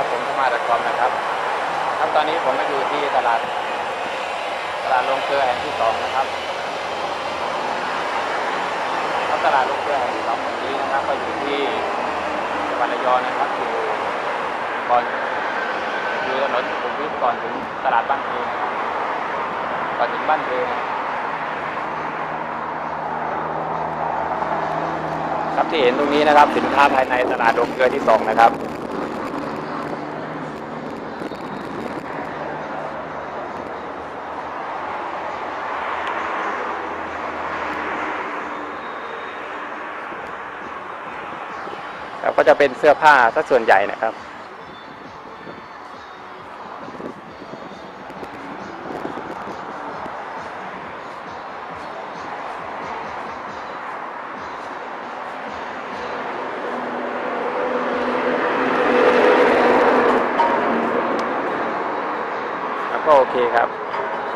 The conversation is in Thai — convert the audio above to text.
ครับผมสมาร์ทคอมนะครับ ครับตอนนี้ผมก็อยู่ที่ตลาด ตลาดโรงเกลือแห่งที่สองนะครับครับตลาดโรงเกลือแห่งที่สองแห่งนี้นะครับ ก็อยู่ที่จังหวัดระยองนะครับอยู่ก่อนอยู่ถนนสุขุมวิทก่อนถึงตลาดบ้านเพนะครับก่อนถึงบ้านเพนะครับที่เห็นตรงนี้นะครับ สินค้าภายในตลาดโรงเกลือที่สองนะครับ ครับก็จะเป็นเสื้อผ้าสัส่วนใหญ่นะครับแล้วก็โอเคครับ